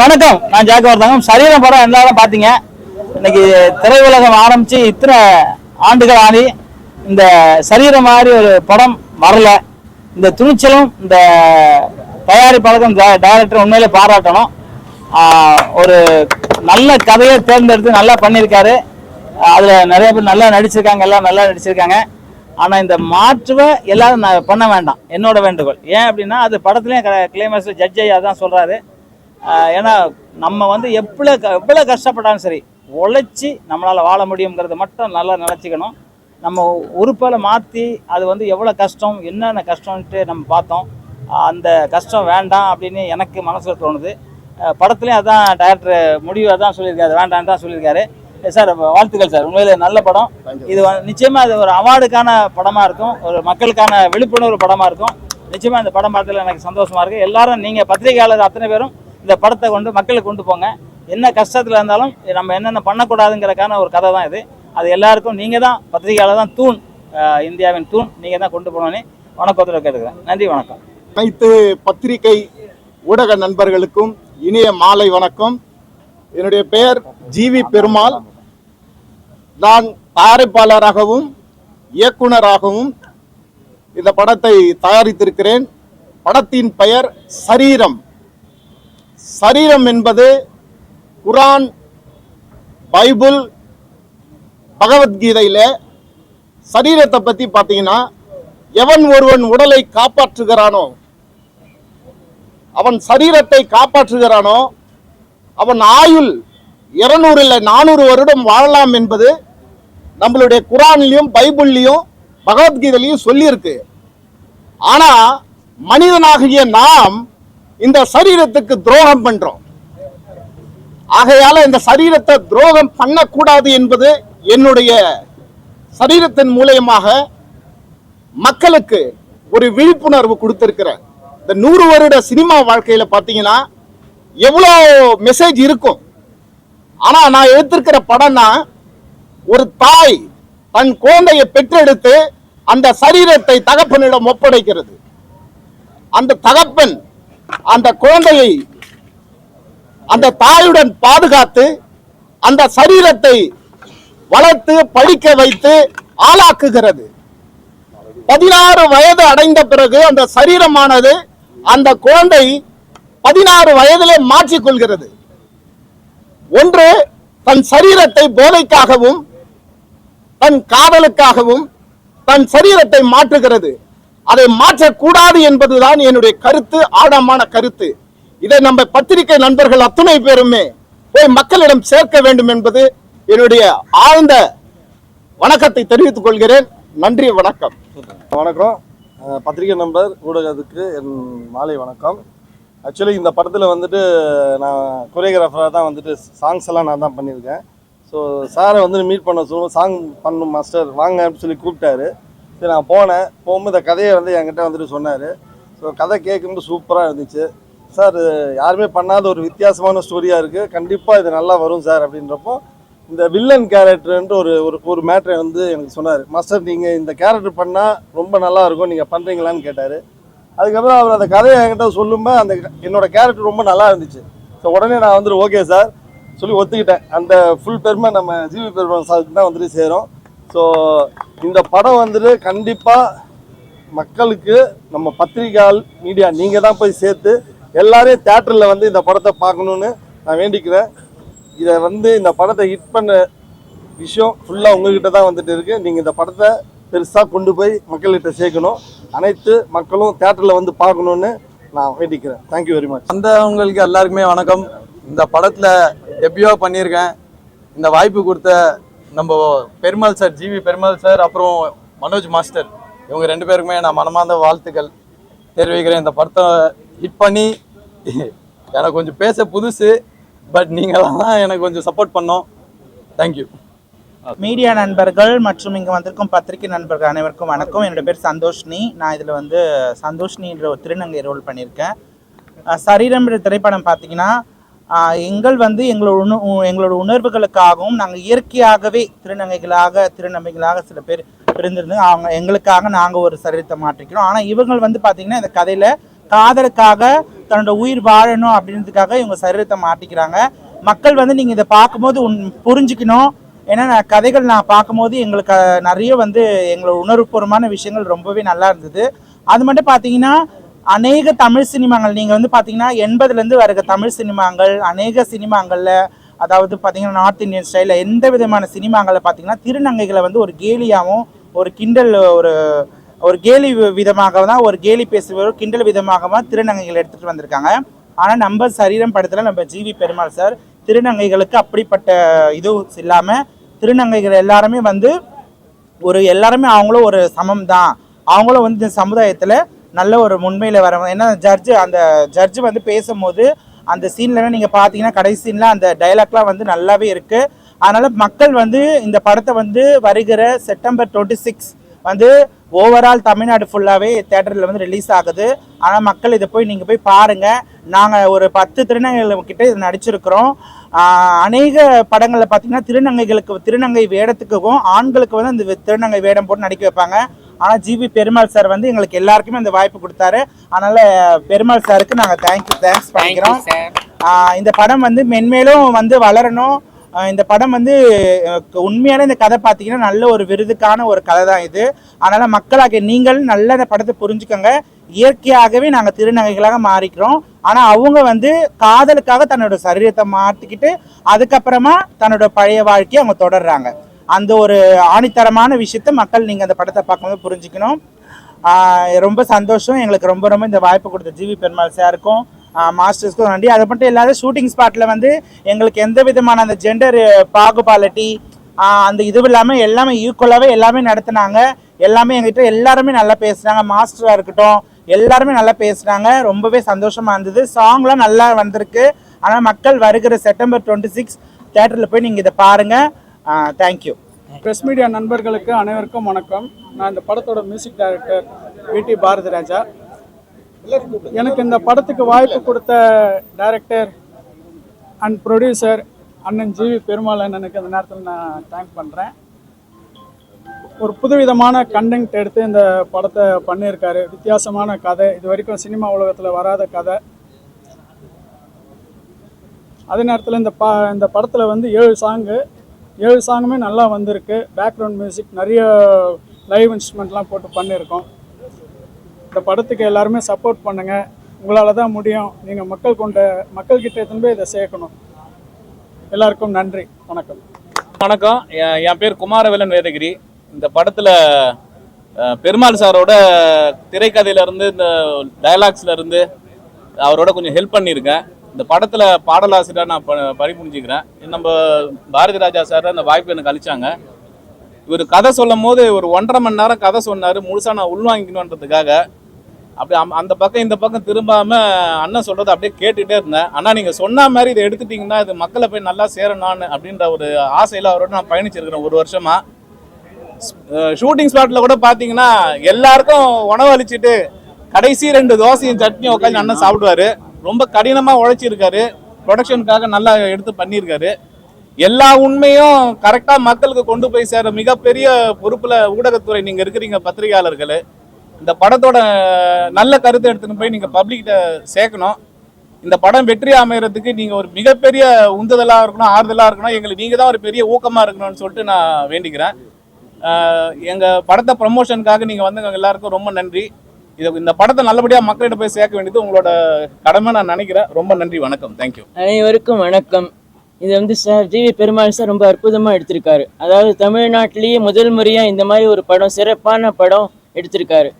வணக்கம். நான் ஜாக்கவர்தங்கம் சரீரம் படம் எல்லாரும் பார்த்தீங்க. இன்னைக்கு திரையுலகம் ஆரம்பிச்சு இத்தனை ஆண்டுகள் ஆனி இந்த சரீரம் மாதிரி ஒரு படம் வரல. இந்த துணிச்சலும் இந்த தயாரிப்பாளருக்கும் டைரக்டர் உண்மையிலே பாராட்டணும். ஒரு நல்ல கதையை தேர்ந்தெடுத்து நல்லா பண்ணியிருக்காரு. அதில் நிறைய பேர் நல்லா நடிச்சிருக்காங்க எல்லாம் நல்லா நடிச்சிருக்காங்க. ஆனால் இந்த மாற்றுவை எல்லாரும் நான் பண்ண வேண்டாம். என்னோட வேண்டுகோள். ஏன் அப்படின்னா அது படத்துலேயும் கிளைமேக்ஸ் ஜட்ஜ் ஐயா தான் சொல்கிறாரு ஏன்னா நம்ம வந்து எவ்வளோ எவ்வளோ கஷ்டப்பட்டாலும் சரி உழைச்சி நம்மளால் வாழ முடியுங்கிறத மட்டும் நல்லா நினச்சிக்கணும். நம்ம உறுப்பில் மாற்றி அது வந்து எவ்வளோ கஷ்டம் என்னென்ன கஷ்டம்ன்ட்டு நம்ம பார்த்தோம். அந்த கஷ்டம் வேண்டாம் அப்படின்னு எனக்கு மனசில் தோணுது. படத்துலேயும் அதான் டைரக்டர் முடிவு அதான் சொல்லியிருக்காரு வேண்டாம் தான் சொல்லியிருக்காரு. சார் வாழ்த்துக்கள் சார். உண்மையிலே நல்ல படம். இது நிச்சயமாக இது ஒரு அவார்டுக்கான படமாக இருக்கும் ஒரு மக்களுக்கான விழிப்புணர்வு படமாக இருக்கும். நிச்சயமாக இந்த படம் பார்த்ததுல எனக்கு சந்தோஷமா இருக்கு. எல்லாரும் நீங்கள் பத்திரிகையாளர் அத்தனை பேரும் இந்த படத்தை கொண்டு மக்களுக்கு கொண்டு போங்க. என்ன கஷ்டத்தில் இருந்தாலும் நம்ம என்னென்ன பண்ணக்கூடாதுங்கிறக்கான ஒரு கதை தான் இது. அது எல்லாருக்கும் நீங்கள் தான் பத்திரிகையாளர் தான் தூண் இந்தியாவின் தூண். நீங்கள் தான் கொண்டு போகணும்னு வணக்கத்தில் கேட்டுக்கிறேன். நன்றி வணக்கம். அனைத்து பத்திரிகை ஊடக நண்பர்களுக்கும் இனிய மாலை வணக்கம். என்னுடைய பெயர் ஜிவி பெருமாள். நான் தயாரிப்பாளராகவும் இயக்குனராகவும் இந்த படத்தை தயாரித்திருக்கிறேன். படத்தின் பெயர் சரீரம். சரீரம் என்பது குரான் பைபிள் பகவத்கீதையில சரீரத்தை பத்தி பார்த்தீங்கன்னா எவன் ஒருவன் உடலை காப்பாற்றுகிறானோ அவன் சரீரத்தை காப்பாற்றுகிறானோ அவன் ஆயுள் இருநூறு இல்லை நானூறு வருடம் வாழலாம் என்பது நம்மளுடைய குரான்லயும் பைபிள்லயும் பகவத்கீதையிலையும் சொல்லியிருக்கு. ஆனா மனிதனாகிய நாம் இந்த சரீரத்துக்கு துரோகம் பண்றோம். ஆகையால இந்த சரீரத்தை துரோகம் பண்ணக்கூடாது என்பது என்னுடைய சரீரத்தின் மூலியமாக மக்களுக்கு ஒரு விழிப்புணர்வு கொடுத்திருக்கிறேன் இந்த நூறு வருட சினிமா வாழ்க்கையில பாத்தீங்கன்னா எவ்வளோ மெசேஜ் இருக்கும். ஆனா நான் எடுத்திருக்கிற படம்னா ஒரு தாய் தன் குழந்தையை பெற்றெடுத்து அந்த சரீரத்தை தகப்பனிடம் ஒப்படைக்கிறது. அந்த தகப்பன் அந்த குழந்தையை அந்த தாயுடன் பாதுகாத்து அந்த சரீரத்தை வளர்த்து படிக்க வைத்து ஆளாக்குகிறது. பதினாறு வயது அடைந்த பிறகு அந்த சரீரமானது அந்த குழந்தை பதினாறு வயதிலே மாற்றிக்கொள்கிறது. ஒன்று தன் சரீரத்தை போதைக்காகவும் தன் காதலுக்காகவும் தன் சரீரத்தை மாற்றுகிறது. அதை மாற்றக்கூடாது என்பதுதான் என்னுடைய கருத்து ஆழமான கருத்து. இதை நம்ம பத்திரிகை நண்பர்கள் அத்துணை பேருமே போய் மக்களிடம் சேர்க்க வேண்டும் என்பது என்னுடைய ஆழ்ந்த வணக்கத்தை தெரிவித்துக் கொள்கிறேன். நன்றி வணக்கம். வணக்கம். பத்திரிகை நண்பர் ஊடகத்துக்கு என் மாலை வணக்கம். ஆக்சுவலி இந்த படத்தில் வந்துட்டு நான் கொரியோகிராஃபராக தான் வந்துட்டு சாங்ஸ் எல்லாம் நான் தான் பண்ணியிருக்கேன். ஸோ சாரை வந்து மீட் பண்ண சொல்லுவோம் சாங் பண்ணும் மாஸ்டர் வாங்க அப்படின்னு சொல்லி கூப்பிட்டாரு. சரி நான் போனேன். போகும்போது இந்த கதையை வந்து என்கிட்ட வந்துட்டு சொன்னார். ஸோ கதை கேட்கும்போது சூப்பராக இருந்துச்சு. சார் யாருமே பண்ணாத ஒரு வித்தியாசமான ஸ்டோரியாக இருக்குது கண்டிப்பாக இது நல்லா வரும் சார் அப்படின்றப்போ இந்த வில்லன் கேரக்டர்ன்ற ஒரு ஒரு ஒரு மேட்ரை வந்து எனக்கு சொன்னார். மாஸ்டர் நீங்கள் இந்த கேரக்டர் பண்ணால் ரொம்ப நல்லா இருக்கும். நீங்கள் பண்ணுறீங்களான்னு கேட்டார். அதுக்கப்புறம் அவர் அந்த கதையை என்கிட்ட சொல்லும்போது அந்த என்னோட கேரக்டர் ரொம்ப நல்லா இருந்துச்சு. ஸோ உடனே நான் வந்துட்டு ஓகே சார் சொல்லி ஒத்துக்கிட்டேன். அந்த ஃபுல் பெருமை நம்ம ஜிவி பெருமை சாருக்கு தான் வந்துட்டு சேரும். ஸோ இந்த படம் வந்துட்டு கண்டிப்பாக மக்களுக்கு நம்ம பத்திரிகையால் மீடியா நீங்கள் தான் போய் சேர்த்து எல்லாரையும் தேட்டரில் வந்து இந்த படத்தை பார்க்கணுன்னு நான் வேண்டிக்கிறேன். இதை வந்து இந்த படத்தை ஹிட் பண்ண விஷயம் ஃபுல்லாக உங்ககிட்ட தான் வந்துட்டு இருக்கு. நீங்கள் இந்த படத்தை பெருசாக கொண்டு போய் மக்கள்கிட்ட சேர்க்கணும். அனைத்து மக்களும் தேட்டரில் வந்து பார்க்கணுன்னு நான் வேண்டிக்கிறேன். தேங்க்யூ வெரி மச் வந்தவங்களுக்கு எல்லாருக்குமே வணக்கம். இந்த படத்தில் எப்பயோ பண்ணியிருக்கேன். இந்த வாய்ப்பு கொடுத்த நம்ம Perumal sir GV Perumal sir அப்புறம் மனோஜ் மாஸ்டர் இவங்க ரெண்டு பேருக்குமே நான் மனமார்ந்த வாழ்த்துக்கள் தெரிவிக்கிறேன். இந்த படத்தை ஹிட் பண்ணி எனக்கு கொஞ்சம் பேச புதுசு பட் நீங்களாம் தான் எனக்கு கொஞ்சம் சப்போர்ட் பண்ணோம். தேங்க்யூ மீடியா நண்பர்கள் மற்றும் இங்கே வந்திருக்கும் பத்திரிகை நண்பர்கள் அனைவருக்கும் வணக்கம். என்னோட பேர் சந்தோஷ்னி. நான் இதில் வந்து சந்தோஷ்னின்ற ஒரு திருநங்கை ரோல் பண்ணியிருக்கேன். அஹ் சரீரம்ன்ற திரைப்படம் பார்த்தீங்கன்னா எங்கள் வந்து எங்களோட உண எங்களோட உணர்வுகளுக்காகவும் நாங்கள் இயற்கையாகவே திருநங்கைகளாக திருநங்கைகளாக சில பேர் இருந்திருந்து அவங்க எங்களுக்காக நாங்கள் ஒரு சரீரத்தை மாற்றிக்கிறோம். ஆனால் இவங்கள் வந்து பார்த்திங்கன்னா இந்த கதையில் காதலுக்காக தன்னோட உயிர் வாழணும் அப்படின்றதுக்காக இவங்க சரீரத்தை மாட்டிக்கிறாங்க மக்கள் வந்து நீங்கள் இதை பார்க்கும்போது உன் புரிஞ்சுக்கணும். ஏன்னா நான் கதைகள் நான் பார்க்கும்போது எங்களுக்கு நிறைய வந்து எங்களோட உணர்வுபூர்வமான விஷயங்கள் ரொம்பவே நல்லா இருந்தது. அது மட்டும் பார்த்தீங்கன்னா அநேக தமிழ் சினிமாங்கள். நீங்கள் வந்து பார்த்தீங்கன்னா எண்பதுலேருந்து வருக தமிழ் சினிமாங்கள் அநேக சினிமாங்களில் அதாவது பார்த்தீங்கன்னா நார்த் இந்தியன் ஸ்டைலில் எந்த விதமான சினிமாங்களில் பார்த்தீங்கன்னா திருநங்கைகளை வந்து ஒரு கேலியாகவும் ஒரு கிண்டல் ஒரு ஒரு கேலி விதமாக தான் ஒரு கேலி பேசுபவர் கிண்டல் விதமாக திருநங்கைகள் எடுத்துகிட்டு வந்திருக்காங்க. ஆனால் நம்ம சரீரம் படத்தில் நம்ம ஜிவி பெருமாள் சார் திருநங்கைகளுக்கு அப்படிப்பட்ட இது இல்லாமல் திருநங்கைகள் எல்லாருமே வந்து ஒரு எல்லாருமே அவங்களும் ஒரு சமம் தான் அவங்களும் வந்து இந்த சமுதாயத்தில் நல்ல ஒரு உண்மையில் வரவங்க ஏன்னா ஜட்ஜு அந்த ஜட்ஜு வந்து பேசும்போது அந்த சீன்லாம் நீங்கள் பார்த்தீங்கன்னா கடைசி சீனில் அந்த டைலாக்லாம் வந்து நல்லாவே இருக்குது அதனால் மக்கள் வந்து இந்த படத்தை வந்து வருகிற செப்டம்பர் டுவெண்ட்டி சிக்ஸ் வந்து ஓவரால் தமிழ்நாடு ஃபுல்லாகவே தேட்டரில் வந்து ரிலீஸ் ஆகுது. ஆனால் மக்கள் இதை போய் நீங்கள் போய் பாருங்கள் நாங்கள் ஒரு பத்து திருநங்கைகள் கிட்ட இது நடிச்சிருக்கிறோம். அநேக படங்களில் பார்த்தீங்கன்னா திருநங்கைகளுக்கு திருநங்கை வேடத்துக்கும் ஆண்களுக்கு வந்து அந்த திருநங்கை வேடம் போட்டு நடிக்க வைப்பாங்க. ஆனால் ஜிவி பெருமாள் சார் வந்து எங்களுக்கு எல்லாருக்குமே அந்த வாய்ப்பு கொடுத்தாரு. அதனால் பெருமாள் சாருக்கு நாங்கள் தேங்க்யூ தேங்க்ஸ் பண்ணிக்கிறோம். இந்த படம் வந்து மென்மேலும் வந்து வளரணும். இந்த படம் வந்து உண்மையான இந்த கதை பார்த்தீங்கன்னா நல்ல ஒரு விருதுக்கான ஒரு கதை தான் இது. அதனால் மக்களாகிய நீங்கள் நல்ல இந்த படத்தை புரிஞ்சுக்கோங்க. இயற்கையாகவே நாங்கள் திருநங்கைகளாக மாறிக்கிறோம். ஆனால் அவங்க வந்து காதலுக்காக தன்னோட சரீரத்தை மாற்றிக்கிட்டு அதுக்கப்புறமா தன்னோட பழைய வாழ்க்கையை அவங்க தொடர்றாங்க. அந்த ஒரு ஆணித்தரமான விஷயத்த மக்கள் நீங்கள் அந்த படத்தை பார்க்கும்போது புரிஞ்சுக்கணும். ரொம்ப சந்தோஷம். எங்களுக்கு ரொம்ப ரொம்ப இந்த வாய்ப்பு கொடுத்த ஜிவி பெருமாள் சாருக்கும் மாஸ்டர்ஸ்க்கும் நன்றி. அது மட்டும் இல்லாத ஷூட்டிங் ஸ்பாட்டில் வந்து எங்களுக்கு எந்த விதமான அந்த ஜெண்டர் பாகுபாலிட்டி அந்த இதுவும் இல்லாமல் எல்லாமே ஈக்குவலாகவே எல்லாமே நடத்துனாங்க. எல்லாமே எங்கிட்ட எல்லாருமே நல்லா பேசுனாங்க. மாஸ்டராக இருக்கட்டும் எல்லாருமே நல்லா பேசுனாங்க. ரொம்பவே சந்தோஷமாக இருந்தது. சாங்லாம் நல்லா வந்திருக்கு. ஆனால் மக்கள் வருகிற செப்டம்பர் டுவெண்ட்டி சிக்ஸ் தேட்டரில் போய் நீங்கள் இதை பாருங்கள் தேங்க்யூ ப்ரெஸ் மீடியா நண்பர்களுக்கு அனைவருக்கும் வணக்கம். நான் இந்த படத்தோட மியூசிக் டைரக்டர் விடி பாரதி ராஜா எனக்கு இந்த படத்துக்கு வாய்ப்பு கொடுத்த டைரக்டர் அண்ட் ப்ரொடியூசர் அண்ணன் ஜிவி பெருமாள் அண்ணனுக்கு இந்த நேரத்தில் நான் தேங்க் பண்ணுறேன் ஒரு புதுவிதமான கண்டென்ட் எடுத்து இந்த படத்தை பண்ணியிருக்காரு. வித்தியாசமான கதை. இது வரைக்கும் சினிமா உலகத்தில் வராத கதை. அதே நேரத்தில் இந்த ப இந்த படத்தில் வந்து ஏழு சாங்கு ஏழு சாங்குமே நல்லா வந்திருக்கு. பேக்ரவுண்ட் மியூசிக் நிறைய லைவ் இன்ஸ்ட்ருமெண்ட்லாம் போட்டு பண்ணியிருக்கோம் இந்த படத்துக்கு எல்லாருமே சப்போர்ட் பண்ணுங்கள் உங்களால் தான் முடியும். நீங்கள் மக்கள் கொண்ட மக்கள்கிட்ட எடுத்துன்னு போய் இதை சேர்க்கணும். எல்லாருக்கும் நன்றி. வணக்கம். வணக்கம். என் என் பேர் குமாரவேலன் வேதகிரி. இந்த படத்தில் பெருமாள் சாரோட திரைக்கதையிலேருந்து இந்த டயலாக்ஸ்லேருந்து அவரோட கொஞ்சம் ஹெல்ப் பண்ணியிருக்கேன். இந்த படத்தில் பாடலாசிரியர் நான் ப பறிமுடிஞ்சுக்கிறேன் நம்ம பாரதி ராஜா சார் அந்த வாய்ப்பு எனக்கு அளித்தாங்க இவர் கதை சொல்லும் போது ஒரு ஒன்றரை மணி நேரம் கதை சொன்னார். முழுசாக நான் உள்வாங்கிக்கணுன்றதுக்காக. அப்படி அம்- அந்த பக்கம் இந்த பக்கம் திரும்பாமல் அண்ணன் சொல்கிறது அப்படியே கேட்டுகிட்டே இருந்தேன். ஆனால் நீங்கள் சொன்ன மாதிரி இதை எடுத்துட்டிங்கன்னா இது மக்களை போய் நல்லா சேரணும்னு அப்படின்ற ஒரு ஆசையில அவரோட நான் பயணிச்சிருக்கிறேன் ஒரு வருஷமாக ஷூட்டிங் ஸ்பாட்டில் கூட பார்த்தீங்கன்னா எல்லாருக்கும் உணவு அளிச்சுட்டு கடைசி ரெண்டு தோசையும் சட்னியும் உட்காந்து அண்ணன் சாப்பிடுவாரு. ரொம்ப கடினமாக உழைச்சிருக்காரு. ப்ரொடக்ஷனுக்காக நல்லா எடுத்து பண்ணியிருக்காரு எல்லா உண்மையும் கரெக்டாக மக்களுக்கு கொண்டு போய் சேர மிகப்பெரிய பொறுப்பில் ஊடகத்துறை நீங்கள் இருக்கிறீங்க பத்திரிகையாளர்கள். இந்த படத்தோட நல்ல கருத்தை எடுத்துன்னு போய் நீங்கள் பப்ளிக்கிட்ட சேர்க்கணும். இந்த படம் வெற்றி அமைகிறதுக்கு நீங்கள் ஒரு மிகப்பெரிய உந்துதலாக இருக்கணும் ஆறுதலாக இருக்கணும். எங்களுக்கு நீங்கள் தான் ஒரு பெரிய ஊக்கமாக இருக்கணும்னு சொல்லிட்டு நான் வேண்டிக்கிறேன். எங்கள் படத்தை ப்ரமோஷனுக்காக நீங்கள் வந்து எல்லாருக்கும் ரொம்ப நன்றி. இதை இந்த படத்தை நல்லபடியாக மக்களிடம் போய் சேர்க்க வேண்டியது உங்களோட கடமை நான் நினைக்கிறேன். ரொம்ப நன்றி வணக்கம். தேங்க்யூ அனைவருக்கும் வணக்கம். இது வந்து சார் ஜிவி பெருமாள் சார் ரொம்ப அற்புதமாக எடுத்திருக்காரு. அதாவது தமிழ்நாட்டிலேயே முதல் முறையாக இந்த மாதிரி ஒரு படம் சிறப்பான படம் எடுத்திருக்காரு.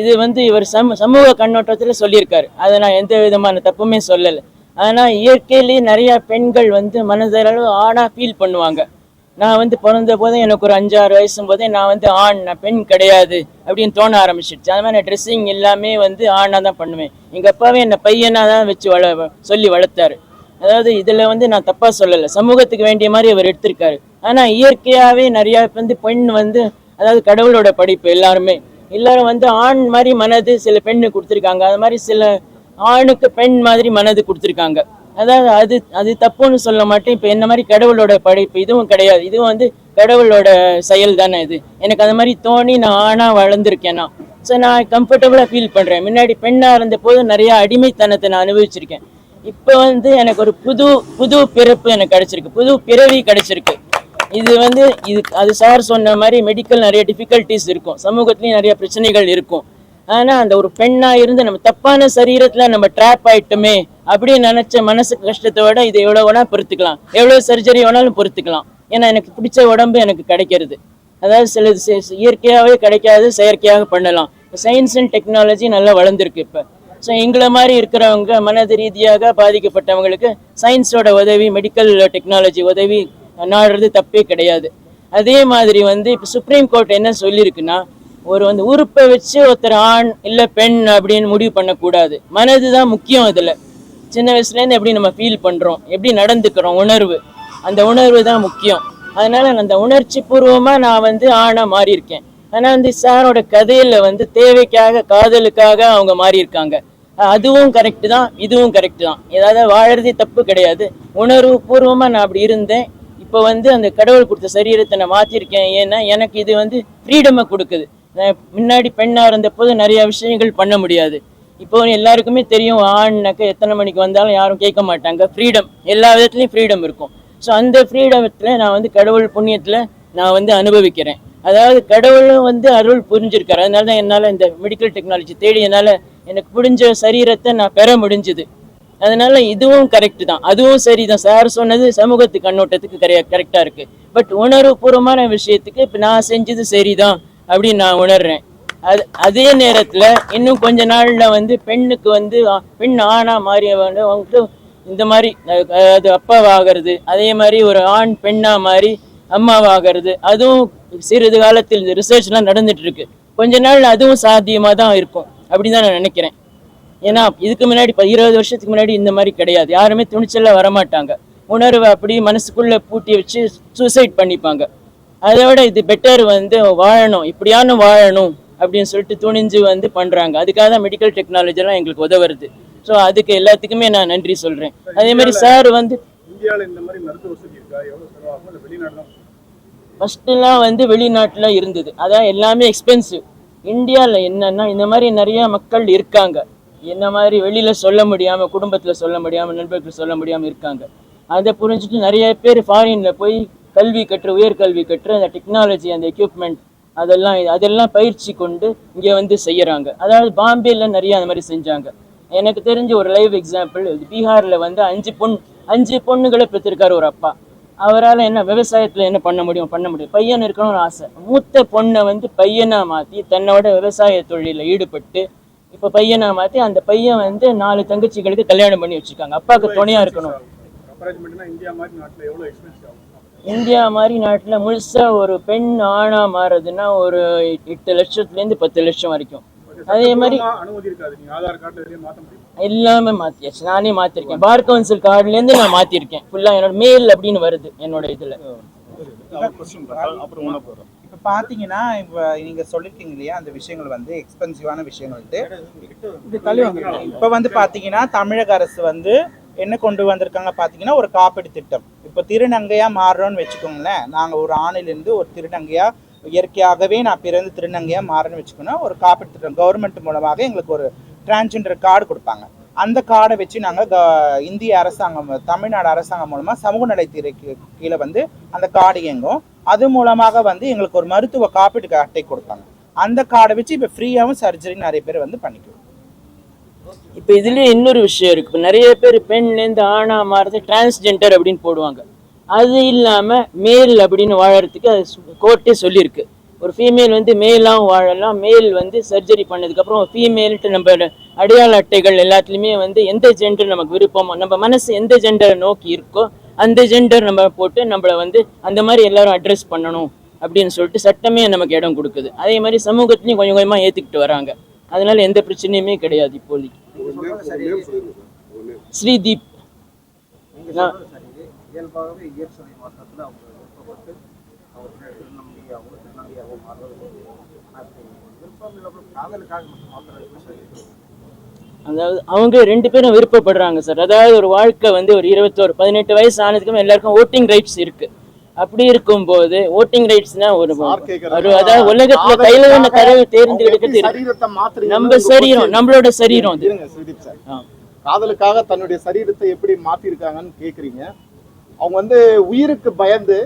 இது வந்து இவர் சம சமூக கண்ணோட்டத்தில் சொல்லியிருக்காரு. அதை நான் எந்த விதமான தப்புமே சொல்லலை. ஆனால் இயற்கையிலேயே நிறையா பெண்கள் வந்து மனதளவு ஆணாக ஃபீல் பண்ணுவாங்க. நான் வந்து பிறந்த போதே எனக்கு ஒரு அஞ்சாறு வயசும் போதே நான் வந்து ஆண் நான் பெண் கிடையாது அப்படின்னு தோண ஆரம்பிச்சிடுச்சு அது மாதிரி நான் ட்ரெஸ்ஸிங் எல்லாமே வந்து ஆணாக தான் பண்ணுவேன். எங்கள் அப்பாவே என்னை பையனாக தான் வச்சு வள சொல்லி வளர்த்தாரு. அதாவது இதில் வந்து நான் தப்பாக சொல்லலை. சமூகத்துக்கு வேண்டிய மாதிரி அவர் எடுத்திருக்காரு. ஆனால் இயற்கையாகவே நிறையா வந்து பெண் வந்து அதாவது கடவுளோட படிப்பு எல்லாருமே. எல்லாரும் வந்து ஆண் மாதிரி மனது சில பெண்ணு கொடுத்துருக்காங்க. அது மாதிரி சில ஆணுக்கு பெண் மாதிரி மனது கொடுத்துருக்காங்க. அதாவது அது அது தப்புன்னு சொல்ல மாட்டேன். இப்போ என்ன மாதிரி கடவுளோட படைப்பு? இதுவும் கிடையாது. இதுவும் வந்து கடவுளோட செயல் தானே இது. எனக்கு அது மாதிரி தோணி நான் ஆணாக வளர்ந்துருக்கேன் நான். ஸோ நான் கம்ஃபர்டபுளாக ஃபீல் பண்ணுறேன் முன்னாடி பெண்ணாக இருந்த போது நிறைய அடிமைத்தனத்தை நான் அனுபவிச்சிருக்கேன். இப்போ வந்து எனக்கு ஒரு புது புது பிறப்பு எனக்கு கிடைச்சிருக்கு. புது பிறவி கிடைச்சிருக்கு. இது வந்து இது அது சார் சொன்ன மாதிரி மெடிக்கல் நிறைய டிஃபிகல்ட்டிஸ் இருக்கும். சமூகத்துலேயும் நிறைய பிரச்சனைகள் இருக்கும். ஆனா அந்த ஒரு பெண்ணா இருந்து நம்ம தப்பான சரீரத்துல நம்ம ட்ராப் ஆயிட்டோமே அப்படின்னு நினச்ச மனசு கஷ்டத்தை விட இதை எவ்வளவு வேணால் பொறுத்துக்கலாம். எவ்வளவு சர்ஜரி வேணாலும் பொறுத்துக்கலாம். ஏன்னா எனக்கு பிடிச்ச உடம்பு எனக்கு கிடைக்கிறது. அதாவது சிலது இயற்கையாகவே கிடைக்காது செயற்கையாக பண்ணலாம். சயின்ஸ் அண்ட் டெக்னாலஜி நல்லா வளர்ந்துருக்கு இப்போ. ஸோ எங்களை மாதிரி இருக்கிறவங்க மனது ரீதியாக பாதிக்கப்பட்டவங்களுக்கு சயின்ஸோட உதவி மெடிக்கல் டெக்னாலஜி உதவி நாடுறது தப்பே கிடையாது. அதே மாதிரி வந்து இப்போ சுப்ரீம் கோர்ட் என்ன சொல்லியிருக்குன்னா ஒரு வந்து உறுப்பை வச்சு ஒருத்தர் ஆண் இல்லை பெண் அப்படின்னு முடிவு பண்ணக்கூடாது. மனது தான் முக்கியம் இதில் சின்ன வயசுலேருந்து எப்படி நம்ம ஃபீல் பண்ணுறோம் எப்படி நடந்துக்கிறோம்? உணர்வு. அந்த உணர்வு தான் முக்கியம். அதனால் நான் அந்த உணர்ச்சி பூர்வமாக நான் வந்து ஆணாக மாறியிருக்கேன். ஆனால் வந்து சாரோட கதையில் வந்து தேவைக்காக காதலுக்காக அவங்க மாறியிருக்காங்க. அதுவும் கரெக்டு தான் இதுவும் கரெக்டு தான். ஏதாவது வாழறதே தப்பு கிடையாது. உணர்வு பூர்வமாக நான் அப்படி இருந்தேன். இப்போ வந்து அந்த கடவுள் கொடுத்த சரீரத்தை நான் மாற்றிருக்கேன் ஏன்னா எனக்கு இது வந்து ஃப்ரீடமை கொடுக்குது. முன்னாடி பெண்ணாக இருந்தபோது நிறைய விஷயங்கள் பண்ண முடியாது. இப்போ எல்லாருக்குமே தெரியும் ஆண்னாக்க எத்தனை மணிக்கு வந்தாலும் யாரும் கேட்க மாட்டாங்க. ஃப்ரீடம் எல்லா விதத்துலேயும் ஃப்ரீடம் இருக்கும். ஸோ அந்த ஃப்ரீடத்தில் நான் வந்து கடவுள் புண்ணியத்தில் நான் வந்து அனுபவிக்கிறேன். அதாவது கடவுளும் வந்து அருள் புரிஞ்சிருக்காரு. அதனால தான் என்னால் இந்த மெடிக்கல் டெக்னாலஜி தேடி என்னால் எனக்கு புரிஞ்ச சரீரத்தை நான் பெற முடிஞ்சுது. அதனால இதுவும் கரெக்டு தான். அதுவும் சரி தான் சார் சொன்னது சமூகத்து கண்ணோட்டத்துக்கு கரெக்டாக இருக்குது பட் உணர்வுபூர்வமான விஷயத்துக்கு இப்போ நான் செஞ்சது சரிதான். அப்படின்னு நான் உணர்றேன். அது அதே நேரத்தில் இன்னும் கொஞ்ச நாளில் வந்து பெண்ணுக்கு வந்து பெண் ஆணாக மாறி வந்து அவங்களுக்கு இந்த மாதிரி அது அப்பாவாகிறது. அதே மாதிரி ஒரு ஆண் பெண்ணாக மாறி அம்மாவாகிறது. அதுவும் சிறிது காலத்தில் இந்த ரிசர்ச்லாம் நடந்துட்டுருக்கு. கொஞ்ச நாள் அதுவும் சாத்தியமாக தான் இருக்கும். அப்படின்னு தான் நான் நினைக்கிறேன். ஏன்னா இதுக்கு முன்னாடி இப்போ இருபது வருஷத்துக்கு முன்னாடி இந்த மாதிரி கிடையாது. யாருமே துணிச்சலாக வரமாட்டாங்க. உணர்வை அப்படி மனசுக்குள்ளே பூட்டி வச்சு சூசைட் பண்ணிப்பாங்க. அதை விட இது பெட்டர் வந்து வாழணும் இப்படியான வாழணும் அப்படின்னு சொல்லிட்டு துணிஞ்சு வந்து பண்றாங்க. அதுக்காக தான் மெடிக்கல் டெக்னாலஜிலாம் எங்களுக்கு உதவுறது. ஸோ அதுக்கு எல்லாத்துக்குமே நான் நன்றி சொல்றேன். அதே மாதிரி சார் வந்து ஃபஸ்ட்டுலாம் வந்து வெளிநாட்டில் இருந்தது. அதான் எல்லாமே எக்ஸ்பென்சிவ் இந்தியாவில் என்னன்னா இந்த மாதிரி நிறைய மக்கள் இருக்காங்க. என்ன மாதிரி வெளியில் சொல்ல முடியாமல் குடும்பத்தில் சொல்ல முடியாமல் நண்பர்கள் சொல்ல முடியாமல் இருக்காங்க. அதை புரிஞ்சுட்டு நிறைய பேர் ஃபாரினில் போய் கல்வி கற்று உயர்கல்வி கற்று அந்த டெக்னாலஜி அந்த எக்யூப்மெண்ட் அதெல்லாம் அதெல்லாம் பயிற்சி கொண்டு இங்கே வந்து செய்யறாங்க. அதாவது பாம்பேல நிறைய அந்த மாதிரி செஞ்சாங்க. எனக்கு தெரிஞ்ச ஒரு லைவ் எக்ஸாம்பிள் பீகாரில் வந்து அஞ்சு பொண் அஞ்சு பொண்ணுகளை பெற்றிருக்காரு ஒரு அப்பா. அவரால் என்ன விவசாயத்தில் என்ன பண்ண முடியும் பண்ண முடியும். பையன் இருக்கணும்னு ஆசை. மூத்த பொண்ணை வந்து பையனா மாற்றி தன்னோட விவசாய தொழிலில் ஈடுபட்டு இப்போ பையனா மாற்றி அந்த பையன் வந்து நாலு தங்கச்சிகளுக்கு கல்யாணம் பண்ணி வச்சிருக்காங்க. அப்பாவுக்கு துணையாக இருக்கணும். இந்தியா மாதிரி நாட்டில் முழுசாக ஒரு பெண் ஆணா மாறுறதுன்னா ஒரு எட்டு லட்சத்துலேருந்து பத்து லட்சம் வரைக்கும். அதே மாதிரி சட்டப்பூர்வமா அனுமதி இருக்காது. நீங்கள் ஆதார் கார்டில் எதையும் மாற்ற முடியும்? எல்லாமே மாற்றியாச்சு நானே மாற்றிருக்கேன் பார் கவுன்சில் கார்டுலேருந்து நான் மாற்றிருக்கேன் ஃபுல்லாக என்னோட மேல் அப்படின்னு வருது என்னோட இதில். இப்போ பார்த்தீங்கன்னா இப்போ நீங்கள் சொல்லியிருக்கீங்க இல்லையா அந்த விஷயங்கள் வந்து எக்ஸ்பென்சிவான வந்து. இப்போ வந்து பார்த்தீங்கன்னா தமிழக அரசு வந்து என்ன கொண்டு வந்திருக்காங்க பார்த்தீங்கன்னா ஒரு காப்பீடு திட்டம். இப்போ திருநங்கையாக மாறுறோம்னு வச்சுக்கோங்களேன். நாங்கள் ஒரு ஆணிலேருந்து ஒரு திருநங்கையாக இயற்கையாகவே நான் பிறந்து திருநங்கையாக மாறேன்னு வச்சுக்கோன்னா ஒரு காப்பீட்டு திட்டம் கவர்மெண்ட் மூலமாக எங்களுக்கு ஒரு டிரான்ஸ்ஜெண்டர் கார்டு கொடுப்பாங்க. அந்த கார்டை வச்சு நாங்கள் க இந்திய அரசாங்கம் தமிழ்நாடு அரசாங்கம் மூலமாக சமூக நலத்துறைக்கு கீழே வந்து அந்த கார்டு இயங்கும். அது மூலமாக வந்து எங்களுக்கு ஒரு மருத்துவ காப்பீட்டு அட்டை கொடுப்பாங்க. அந்த கார்டை வச்சு இப்போ ஃப்ரீயாகவும் சர்ஜரி நிறைய பேர் வந்து பண்ணிக்குவோம் இப்போ இதுலயே இன்னொரு விஷயம் இருக்கு. இப்போ நிறைய பேர் பெண்லேருந்து ஆணாக மாறுறது டிரான்ஸ்ஜெண்டர் அப்படின்னு போடுவாங்க. அது இல்லாம மேல் அப்படின்னு வாழறதுக்கு அது கோர்ட்டே சொல்லியிருக்கு. ஒரு ஃபீமேல் வந்து மேலாகவும் வாழலாம். மேல் வந்து சர்ஜரி பண்ணதுக்கப்புறம் ஃபீமேல்ட்டு நம்ம அடையாள அட்டைகள் எல்லாத்துலேயுமே வந்து எந்த ஜெண்டர் நமக்கு விருப்பமோ நம்ம மனசு எந்த ஜெண்டரை நோக்கி இருக்கோ அந்த ஜெண்டர் நம்ம போட்டு நம்மளை வந்து அந்த மாதிரி எல்லாரும் அட்ரஸ் பண்ணணும் அப்படின்னு சொல்லிட்டு சட்டமே நமக்கு இடம் கொடுக்குது. அதே மாதிரி சமூகத்துலேயும் கொஞ்சம் கொஞ்சமாக ஏற்றுக்கிட்டு வராங்க. அதனால எந்த பிரச்சனையுமே கிடையாது இப்போதைக்கு. ஸ்ரீதீப். அதாவது அவங்க ரெண்டு பேரும் விருப்பப்படுறாங்க சார். அதாவது ஒரு வாழ்க்கை வந்து ஒரு இருபத்தோரு பதினெட்டு வயசு ஆனதுக்கும் எல்லாருக்கும் ஓட்டிங் ரைட்ஸ் இருக்கு. அப்படி இருக்கும்போது ஓட்டிங் ரைட்ஸ்னா ஒரு ஒரு அதாவது உலகத்துல கையில ஒண்ணு கதவை தேர்ந்தெடுக்கிறது நம்ம சரீரம். நம்மளோட சரீரம். காதலுக்காக தன்னுடைய சரீரத்தை எப்படி மாத்திருக்காங்கன்னு கேக்குறீங்க. அவங்க வந்து உயிருக்கு பயந்து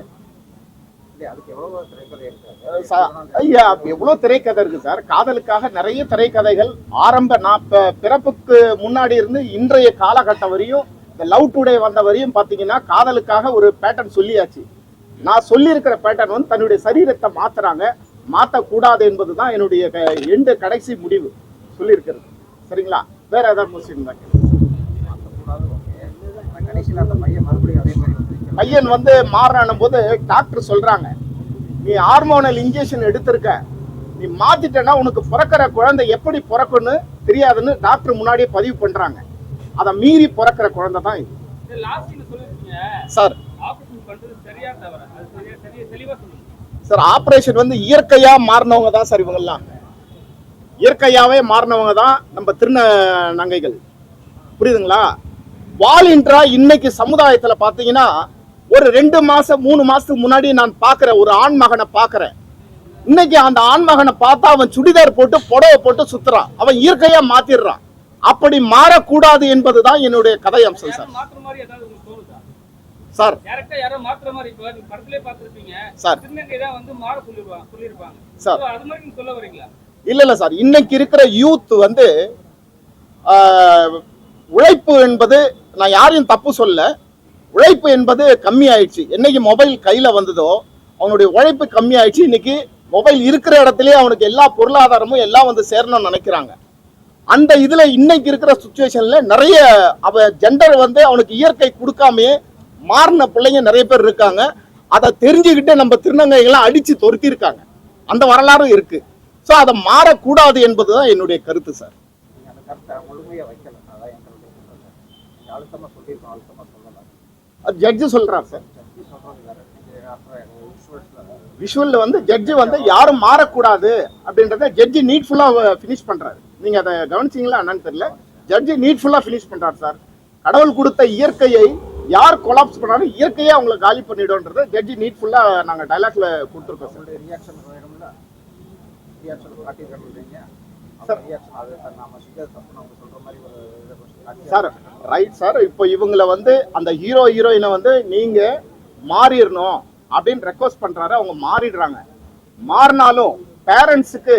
எவ்வளவு திரைக்கதை இருக்கு சார். காதலுக்காக நிறைய திரைக்கதைகள் ஆரம்ப நான் பிறப்புக்கு முன்னாடி இருந்து இன்றைய காலகட்டம் வரையும் இந்த லவ் டுடே வந்த வரையும் பாத்தீங்கன்னா காதலுக்காக ஒரு பேட்டர்ன் சொல்லியாச்சு. நான் சொல்லியிருக்கிற பேட்டர்ன் வந்து தன்னுடைய சரீரத்தை மாத்துறாங்க மாத்தக்கூடாது என்பதுதான் என்னுடைய க- எண்டு கடைசி முடிவு சொல்லியிருக்கிறது. சரிங்களா? வேற ஏதாவது கொஸ்டின் தான். மாற்றக்கூடாது பையன் வந்து பையன் வந்து மாறுறானும் போது டாக்டர் சொல்றாங்க நீ ஹார்மோனல் இன்ஜெக்ஷன் எடுத்திருக்க. நீ மாத்திட்டனா உனக்கு பிறக்கிற குழந்தை எப்படி பிறக்குன்னு தெரியாதுன்னு டாக்டர் முன்னாடியே பதிவு பண்றாங்க. அதை மீறி பிறக்கிற குழந்தை தான் இது சார் சார் ஆபரேஷன் வந்து இயற்கையா மாறினவங்க தான் சார் இவங்கெல்லாம் இயற்கையாவே மாறினவங்க தான் நம்ம திருந நங்கைகள். புரியுதுங்களா? வாலின்றா இன்னைக்கு சமுதாயத்துல பாத்தீங்கன்னா ஒரு ரெண்டு மாசம் மூணு மாசத்துக்கு முன்னாடி நான் பாக்குற ஒரு ஆண் மகனை பாக்குறேன். இன்னைக்கு அந்த ஆண் மகனை பார்த்தா அவன் சுடிதார் போட்டு புடவை போட்டு சுத்துறான். அவன் இயற்கையா மாத்திடுறான். அப்படி மாறக்கூடாது என்பதுதான் என்னுடைய கதை அம்சம் சார் மாத்துற மாதிரி ஏதாவது உங்களுக்கு தோணுதா சார். டேரக்டா யாரோ மாத்துற மாதிரி இப்போ நீங்க படத்திலே பார்த்திருப்பீங்க. சார். திருநங்கை தான் வந்து மாற சொல்லிருவாங்க சொல்லியிருப்பாங்க சார். அது மாதிரி நீங்க சொல்ல வரீங்களா? இல்ல இல்ல சார். இன்னைக்கு இருக்கிற யூத் வந்து உழைப்பு என்பது நான் யாரையும் தப்பு சொல்ல உழைப்பு என்பது கம்மி ஆயிடுச்சு என்னைக்கு மொபைல் கையில வந்ததோ அவனுடைய உழைப்பு கம்மி ஆயிடுச்சு இன்னைக்கு மொபைல் இருக்கிற இடத்துலயே அவனுக்கு எல்லா பொருளாதாரமும் எல்லாம் வந்து சேரணும்னு நினைக்கிறாங்க. அந்த இதுல இன்னைக்கு இருக்கிற சுச்சுவேஷன்ல நிறைய அவ ஜெண்டர் வந்து அவனுக்கு இயற்கை கொடுக்காமயே மாறின பிள்ளைங்க நிறைய பேர் இருக்காங்க. அதை தெரிஞ்சுக்கிட்டு நம்ம திருநங்கைகளை அடிச்சு துரத்தி இருக்காங்க அந்த வரலாறும் இருக்கு. ஸோ அதை மாறக்கூடாது என்பதுதான் என்னுடைய கருத்து சார் ஜட்ஜு சொல்றார் சார் விஷுவல்ல வந்து ஜட்ஜு வந்து யாரும் மாறக்கூடாது அப்படின்றத ஜட்ஜி நீட்ஃபுல்லா ஃபினிஷ் பண்றாரு. நீங்க அதை கவனிச்சீங்களா என்னன்னு தெரியல. ஜட்ஜி நீட்ஃபுல்லா ஃபினிஷ் பண்றாரு சார் கடவுள் கொடுத்த இயற்கையை யார் கொலாப்ஸ் பண்ணாலும் இயற்கையே அவங்கள காலி பண்ணிடும்ன்றத ஜட்ஜி நீட்ஃபுல்லா நாங்க டைலாக்ல கொடுத்துருக்கோம் sir reaction sir right sir இப்போ இவங்கள வந்து அந்த ஹீரோ ஹீரோயினை வந்து நீங்க மாறிடணும் அப்படின்னு ரெக்வஸ்ட் பண்றாரு. அவங்க மாறிடுறாங்க. மாறினாலும் பேரண்ட்ஸுக்கு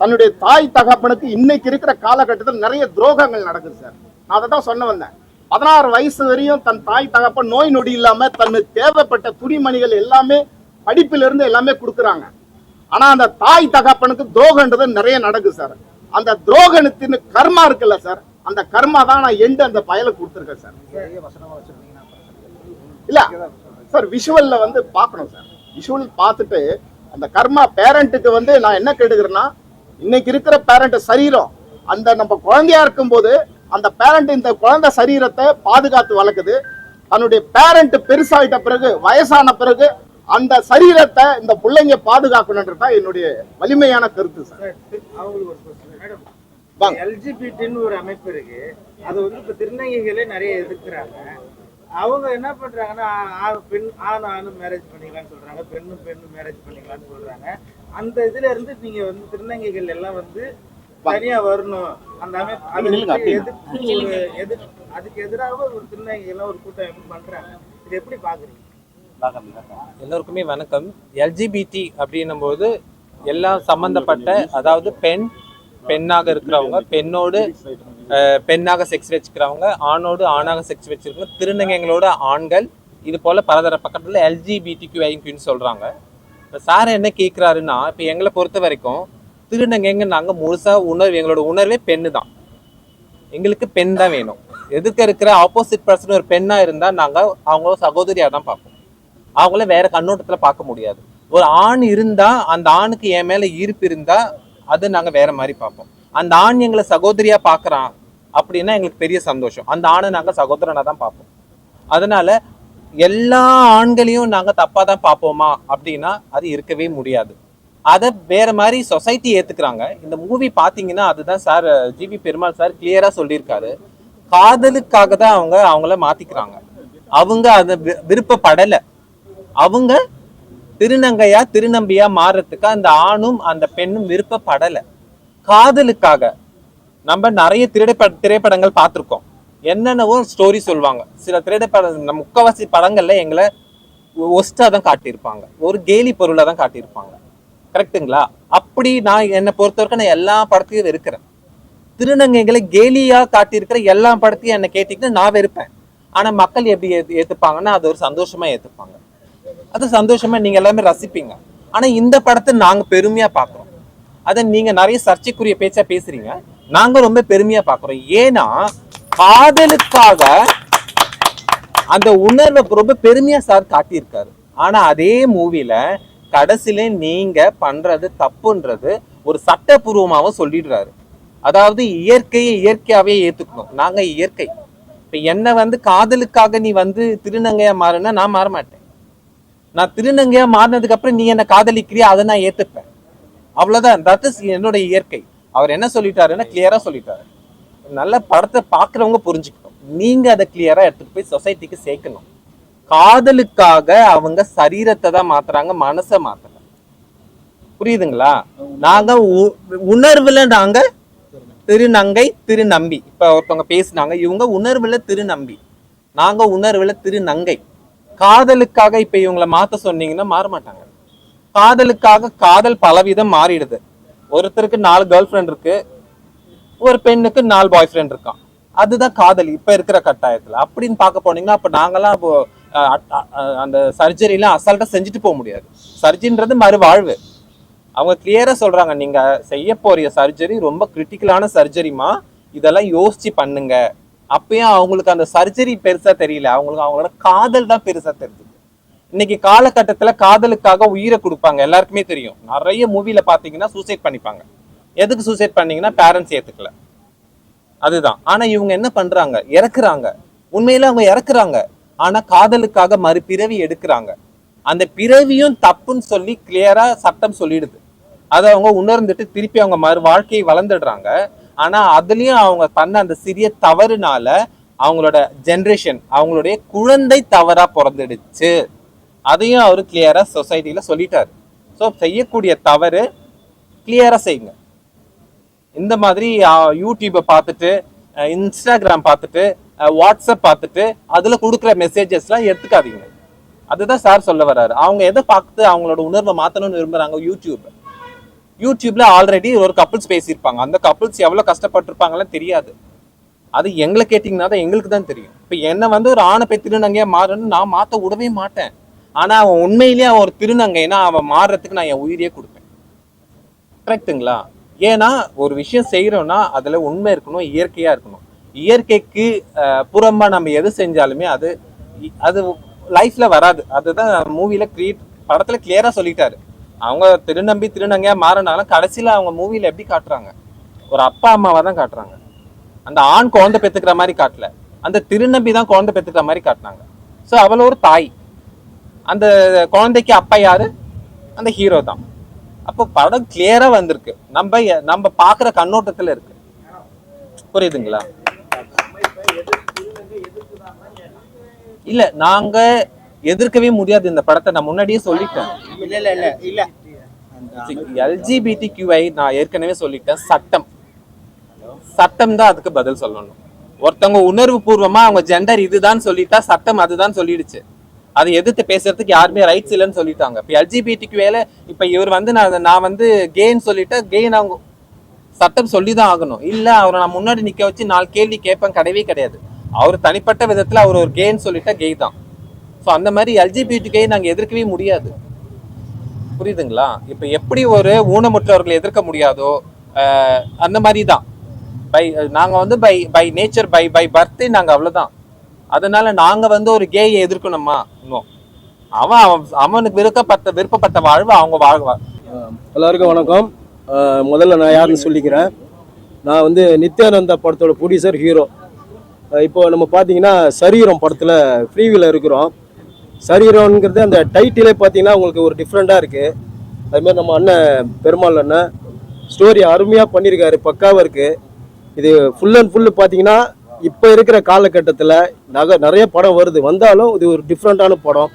தன்னுடைய தாய் தகப்பனுக்கு இன்னைக்கு இருக்கிற காலகட்டத்தில் நிறைய துரோகங்கள் நடக்குது சார் நான் அதை தான் சொன்ன வந்தேன். பதினாறு வயசு வரையும் தன் தாய் தகப்பன் நோய் நொடி இல்லாம தன்னுக்கு தேவைப்பட்ட துணிமணிகள் எல்லாமே படிப்பிலிருந்து எல்லாமே கொடுக்குறாங்க. ஆனா அந்த தாய் தகப்பனுக்கு துரோகன்றது நிறைய நடக்குது சார் அந்த துரோகத்தின் கர்மா இருக்குல்ல சார் அந்த கர்மா தான் நான் எண்டு அந்த பயலை கொடுத்துருக்கேன் சார் இல்ல சார் விஷுவல்ல வந்து பார்க்கணும் சார் விஷுவல் பார்த்துட்டு அந்த கர்மா பேரண்ட்டுக்கு வந்து நான் என்ன கேட்டுக்கிறேன்னா இன்னைக்கு இருக்கிற பேரண்ட் சரீரம். அந்த நம்ம குழந்தையா இருக்கும்போது அந்த பேரண்ட் இந்த குழந்தை சரீரத்தை பாதுகாத்து வளர்க்குது. தன்னுடைய பேரண்ட் பெருசாயிட்ட பிறகு வயசான பிறகு அந்த சரீரத்தை இந்த பிள்ளைங்க பாதுகாக்கணுன்றது தான் என்னுடைய வலிமையான கருத்து சார். எல்ஜிபிடின்னு ஒரு அமைப்பு இருக்கு. அது வந்து இப்ப திருநங்கைகளே நிறைய எதிர்க்கிறாங்க. அவங்க என்ன பண்றாங்கன்னா பெண் ஆண் ஆணும் மேரேஜ் பண்ணிக்கலாம்னு சொல்றாங்க. பெண்ணும் பெண்ணும் மேரேஜ் பண்ணிக்கலாம்னு சொல்றாங்க. அந்த இதுல இருந்து நீங்க வந்து திருநங்கைகள் எல்லாம் வந்து தனியா வரணும். அந்த அமைப்பு அதுக்கு எதிராக ஒரு திருநங்கைகள் எல்லாம் ஒரு கூட்டம் எப்படி பண்றாங்க? இது எப்படி பாக்குறீங்க? எல்லோருக்குமே வணக்கம். எல்ஜிபிடி அப்படின்னும் போது எல்லாம் சம்பந்தப்பட்ட அதாவது பெண் பெண்ணாக இருக்கிறவங்க பெண்ணோடு பெண்ணாக செக்ஸ் வச்சுக்கிறவங்க ஆணோடு ஆணாக செக்ஸ் வச்சிருக்கவங்க திருநங்கைகளோட ஆண்கள் இது போல பலதர பக்கத்தில் எல்ஜிபிடி கியூன்னு சொல்றாங்க. இப்போ சார் என்ன கேட்குறாருன்னா இப்போ எங்களை பொறுத்த வரைக்கும் திருநங்கைங்க நாங்கள் முழுசாக உணர்வு எங்களோட உணர்வே பெண்ணு தான். எங்களுக்கு பெண் தான் வேணும். எதுக்க இருக்கிற ஆப்போசிட் பர்சன் ஒரு பெண்ணாக இருந்தால் நாங்கள் அவங்கள சகோதரியாக தான் பார்ப்போம். அவங்கள வேற கண்ணோட்டத்தில் பார்க்க முடியாது. ஒரு ஆண் இருந்தால் அந்த ஆணுக்கு என் மேலே ஈர்ப்பு இருந்தால் அது நாங்கள் வேற மாதிரி பார்ப்போம். அந்த ஆண் எங்களை சகோதரியாக பார்க்குறான் அப்படின்னா எங்களுக்கு பெரிய சந்தோஷம். அந்த ஆணை நாங்கள் சகோதரனாக தான் பார்ப்போம். அதனால எல்லா ஆண்களையும் நாங்கள் தப்பாக தான் பார்ப்போமா அப்படின்னா அது இருக்கவே முடியாது. அதை வேற மாதிரி சொசைட்டி ஏத்துக்கிறாங்க. இந்த மூவி பாத்தீங்கன்னா அதுதான் சார் ஜிபி பெருமாள் சார் கிளியரா சொல்லியிருக்காரு. காதலுக்காக தான் அவங்க அவங்கள மாத்திக்கிறாங்க. அவங்க அதை வி- விருப்பப்படல. அவங்க திருநங்கையா திருநம்பியா மாறுறதுக்கு அந்த ஆணும் அந்த பெண்ணும் விருப்பப்படல. காதலுக்காக நம்ம நிறைய திரைப்பட திரைப்படங்கள் பார்த்துருக்கோம் என்னென்னவோ ஸ்டோரி சொல்லுவாங்க. சில திரைப்பட நம்ம முக்கவாசி படங்கள்ல எங்களை ஒஸ்டா தான் காட்டியிருப்பாங்க. ஒரு கேலி பொருளை தான் காட்டியிருப்பாங்க. கரெக்ட்டுங்களா அப்படி நான் என்னை பொறுத்த வரைக்கும் நான் எல்லா படத்தையும் வெறுக்கிறேன். திருநங்கைகளை கேலியா காட்டியிருக்கிற எல்லா படத்தையும் என்னை கேட்டீங்கன்னா நான் வெறுப்பேன். ஆனா மக்கள் எப்படி ஏற்று ஏத்துப்பாங்கன்னா அது ஒரு சந்தோஷமா ஏத்துப்பாங்க. அது சந்தோஷமா நீங்க எல்லாமே ரசிப்பீங்க. ஆனா இந்த படத்தை நாங்க பெருமையா பாக்குறோம். அதை நீங்க நிறைய சர்ச்சைக்குரிய பேச்சா பேசுறீங்க. நாங்கள் ரொம்ப பெருமையா பாக்குறோம். ஏன்னா காதலுக்காக அந்த உணர்வை ரொம்ப பெருமையா சார் காட்டியிருக்காரு. ஆனா அதே மூவில கடைசியில நீங்க பண்றது தப்புன்றது ஒரு சட்டப்பூர்வமாகவும் சொல்லிடுறாரு. அதாவது இயற்கையை இயற்கையாவே ஏத்துக்கணும். நாங்க இயற்கை. இப்ப என்னை வந்து காதலுக்காக நீ வந்து திருநங்கையா மாறுனா நான் மாற மாட்டேன். நான் திருநங்கையா மாறினதுக்கு அப்புறம் நீ என்ன காதலிக்கிறியா? அதை நான் ஏத்துப்பேன். அவ்வளவுதான். தட் இஸ் என்னோட இயற்கை. அவர் என்ன சொல்லிட்டாருன்னா கிளியரா சொல்லிட்டாரு. நல்ல படத்தை பார்க்குறவங்க புரிஞ்சுக்கணும். நீங்க அதை கிளியரா எடுத்துட்டு போய் சொசைட்டிக்கு சேர்க்கணும். காதலுக்காக அவங்க சரீரத்தை தான் மாத்துறாங்க மனசை மாத்தல. புரியுதுங்களா? நாங்க உணர்வுல நாங்க திருநங்கை திருநம்பி. இப்ப ஒருத்தவங்க பேசுனாங்க இவங்க உணர்வுல திருநம்பி. நாங்க உணர்வுல திருநங்கை. காதலுக்காக இப்ப இவங்கள மாத்த சொன்னீங்கன்னா மாற மாட்டாங்க. காதலுக்காக காதல் பலவிதம் மாறிடுது. ஒருத்தருக்கு நாலு கேர்ள் ஃப்ரெண்ட் இருக்கு ஒரு பெண்ணுக்கு நாலு பாய் ஃப்ரெண்ட் இருக்கான். அதுதான் காதல் இப்ப இருக்கிற கட்டாயத்துல. அப்படின்னு பார்க்க போனீங்கன்னா அப்ப நாங்கெல்லாம் இப்போ அந்த சர்ஜரிலாம் அசால்ட்டாக செஞ்சுட்டு போக முடியாது. சர்ஜரின்றது மறுவாழ்வு. அவங்க கிளியரா சொல்றாங்க நீங்க செய்ய போகிற சர்ஜரி ரொம்ப கிரிட்டிக்கலான சர்ஜரிமா இதெல்லாம் யோசிச்சு பண்ணுங்க. அப்பயும் அவங்களுக்கு அந்த சர்ஜரி பெருசா தெரியல. அவங்களுக்கு அவங்களோட காதல் தான் பெருசா தெரிஞ்சுது. இன்னைக்கு காலகட்டத்துல காதலுக்காக உயிரை கொடுப்பாங்க. எல்லாருக்குமே தெரியும். நிறைய மூவில பார்த்தீங்கன்னா சூசைட் பண்ணிப்பாங்க. எதுக்கு சூசைட் பண்ணீங்கன்னா பேரண்ட்ஸ் ஏத்துக்கல. அதுதான். ஆனா இவங்க என்ன பண்றாங்க? இறக்குறாங்க. உண்மையில அவங்க இறக்குறாங்க. ஆனா காதலுக்காக மறுபிறவி எடுக்கிறாங்க. அந்த பிறவியும் தப்புன்னு சொல்லி கிளியரா சட்டம் சொல்லிடுது. அதை அவங்க உணர்ந்துட்டு திருப்பி அவங்க மறு வாழ்க்கையை வளர்ந்துடுறாங்க. ஆனா அதுலயும் அவங்க பண்ண அந்த சிறிய தவறுனால அவங்களோட ஜென்ரேஷன் அவங்களுடைய குழந்தை தவறா பிறந்துடுச்சு. அதையும் அவர் கிளியரா சொசைட்டியில் சொல்லிட்டாரு. ஸோ செய்யக்கூடிய தவறு கிளியரா செய்யுங்க. இந்த மாதிரி யூடியூப்பை பார்த்துட்டு இன்ஸ்டாகிராம் பார்த்துட்டு வாட்ஸ்அப் பார்த்துட்டு அதில் கொடுக்குற மெசேஜஸ்லாம் எடுத்துக்காதீங்க. அதுதான் சார் சொல்ல வர்றாரு. அவங்க எதை பார்த்து அவங்களோட உணர்வை மாற்றணும்னு விரும்புகிறாங்க யூடியூப் யூடியூப்ல ஆல்ரெடி ஒரு கப்புள்ஸ் பேசியிருப்பாங்க. அந்த கப்புள்ஸ் எவ்வளோ கஷ்டப்பட்டிருப்பாங்கலாம் தெரியாது. அது எங்களை கேட்டிங்கன்னா தான் எங்களுக்கு தான் தெரியும். இப்போ என்னை வந்து ஒரு ஆணை போய் திருநங்கையா மாறணும்னு நான் மாற்ற விடவே மாட்டேன். ஆனால் அவன் உண்மையிலேயே அவன் ஒரு திருநங்கைனா அவன் மாறுறதுக்கு நான் என் உயிரையே கொடுப்பேன். கரெக்ட்டுங்களா ஏன்னா ஒரு விஷயம் செய்கிறோன்னா அதில் உண்மை இருக்கணும் இயற்கையாக இருக்கணும். இயற்கைக்கு புறமாக புறம்பா நம்ம எது செஞ்சாலுமே அது அது லைஃப்ல வராது. அதுதான் மூவில கிரியேட் படத்துல கிளியரா சொல்லிட்டாரு. அவங்க திருநம்பி திருநங்கையா மாறினாலும் கடைசியில அவங்க மூவில எப்படி காட்டுறாங்க? ஒரு அப்பா அம்மாவை தான் காட்டுறாங்க. அந்த ஆண் குழந்தை பெத்துக்கிற மாதிரி காட்டல. அந்த திருநம்பி தான் குழந்தை பெத்துக்கிற மாதிரி காட்டினாங்க. ஸோ அவ்வளோ ஒரு தாய். அந்த குழந்தைக்கு அப்பா யாரு? அந்த ஹீரோ தான். அப்போ படம் கிளியரா வந்திருக்கு. நம்ம நம்ம பாக்குற கண்ணோட்டத்துல இருக்கு. புரியுதுங்களா? இல்ல நாங்க எதிர்க்கவே முடியாது இந்த படத்தை. நான் முன்னாடியே சொல்லிட்டேன். இல்ல இல்ல இல்ல இல்ல. எல்ஜிபிடி கியூஐ நான் ஏற்கனவே சொல்லிட்டேன். சட்டம். சட்டம் தான் அதுக்கு பதில் சொல்லணும். ஒருத்தவங்க உணர்வு பூர்வமா அவங்க ஜெண்டர் இதுதான் சொல்லிட்டா சட்டம் அதுதான் சொல்லிடுச்சு. அதை எதிர்த்து பேசுறதுக்கு யாருமே ரைட்ஸ் இல்லைன்னு சொல்லிட்டாங்க. இப்போ எல்ஜிபிடி கியூஏல இப்போ இவர் வந்து நான் நான் வந்து கேன்னு சொல்லிட்டா கேன்னு அவங்க சட்டம் சொல்லி தான் ஆகணும். இல்ல அவரை நான் முன்னாடி நிக்க வச்சு நாலு கேள்வி கேட்பேன். கிடையவே கிடையாது. அவர் தனிப்பட்ட விதத்தில் அவர் ஒரு கேன்னு சொல்லிட்டா கே தான். ஸோ அந்த மாதிரி எல்ஜிபிடி கே நாங்கள் எதிர்க்கவே முடியாது. புரியுதுங்களா? இப்போ எப்படி ஒரு ஊனமுற்றவர்களை எதிர்க்க முடியாதோ அந்த மாதிரி தான். பை நாங்கள் வந்து by by nature by by பர்த்தே நாங்கள் அவ்வளோதான் அதனால நாங்கள் வந்து ஒரு கேயை எதிர்க்கணுமா? இன்னும் அவன் அவன் அவனுக்கு விருப்பப்பட்ட விருப்பப்பட்ட வாழ்வு அவங்க வாழ்வா எல்லாருக்கும் வணக்கம். முதல்ல நான் யாருன்னு சொல்லிக்கிறேன். நான் வந்து நித்யானந்தா படத்தோட ப்ரொடியூசர் ஹீரோ இப்போ நம்ம பார்த்தீங்கன்னா சரீரம் படத்தில் ஃப்ரீவில் இருக்கிறோம். சரீரம்ங்கிறது அந்த டைட்டிலே பார்த்தீங்கன்னா உங்களுக்கு ஒரு டிஃப்ரெண்ட்டாக இருக்குது அதுமாதிரி நம்ம அண்ணன் பெருமாள் அண்ணன் ஸ்டோரி அருமையாக பண்ணியிருக்காரு பக்காவாக இருக்குது இது ஃபுல் அண்ட் ஃபுல்லு பார்த்தீங்கன்னா இப்போ இருக்கிற காலகட்டத்தில் நக நிறைய படம் வருது. வந்தாலும் இது ஒரு டிஃப்ரெண்ட்டான படம்.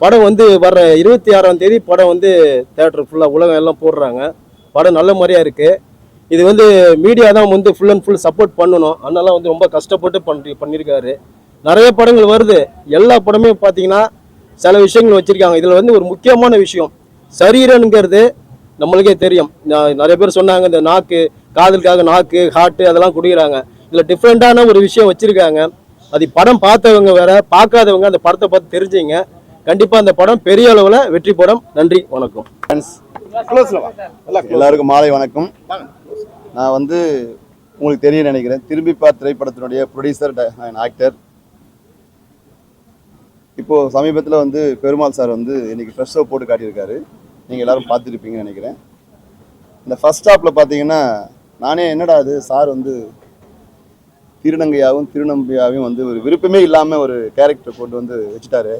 படம் வந்து வர்ற இருபத்தி ஆறாம் தேதி படம் வந்து தேட்டர் ஃபுல்லாக உலகம் எல்லாம் போடுறாங்க. படம் நல்ல மாதிரியாக இருக்குது இது வந்து மீடியா தான் வந்து ஃபுல் அண்ட் ஃபுல் சப்போர்ட் பண்ணணும். அதனால வந்து ரொம்ப கஷ்டப்பட்டு பண்ணி பண்ணியிருக்காரு. நிறைய படங்கள் வருது. எல்லா படமே பார்த்தீங்கன்னா சில விஷயங்கள் வச்சுருக்காங்க. இதில் வந்து ஒரு முக்கியமான விஷயம். சரீரனுங்கிறது நம்மளுக்கே தெரியும். நிறைய பேர் சொன்னாங்க இந்த நாக்கு காதலுக்காக நாக்கு ஹார்ட்டு அதெல்லாம் குடிக்கிறாங்க. இதில் டிஃப்ரெண்ட்டான ஒரு விஷயம் வச்சுருக்காங்க. அது படம் பார்த்தவங்க வேற பார்க்காதவங்க அந்த படத்தை பார்த்து தெரிஞ்சுங்க. கண்டிப்பாக அந்த படம் பெரிய அளவில் வெற்றி படம். நன்றி வணக்கம். எல்லாருக்கும் மாலை வணக்கம். நான் வந்து உங்களுக்கு தெரிய நினைக்கிறேன். திரும்பி பார் திரைப்படத்தினுடைய ப்ரொடியூசர் ஆக்டர் இப்போ சமீபத்தில் வந்து பெருமாள் சார் வந்து இன்னைக்கு ஃப்ரெஷ் ஷோ போட்டு காட்டியிருக்காரு. நீங்கள் எல்லாரும் பார்த்துருப்பீங்கன்னு நினைக்கிறேன். இந்த ஃபர்ஸ்ட் ஸ்டாப்பில் பார்த்தீங்கன்னா நானே என்னடா அது சார் வந்து திருநங்கையாகவும் திருநம்பியாகவும் வந்து ஒரு விருப்பமே இல்லாமல் ஒரு கேரக்டர் கொண்டு வந்து வச்சுட்டாரு.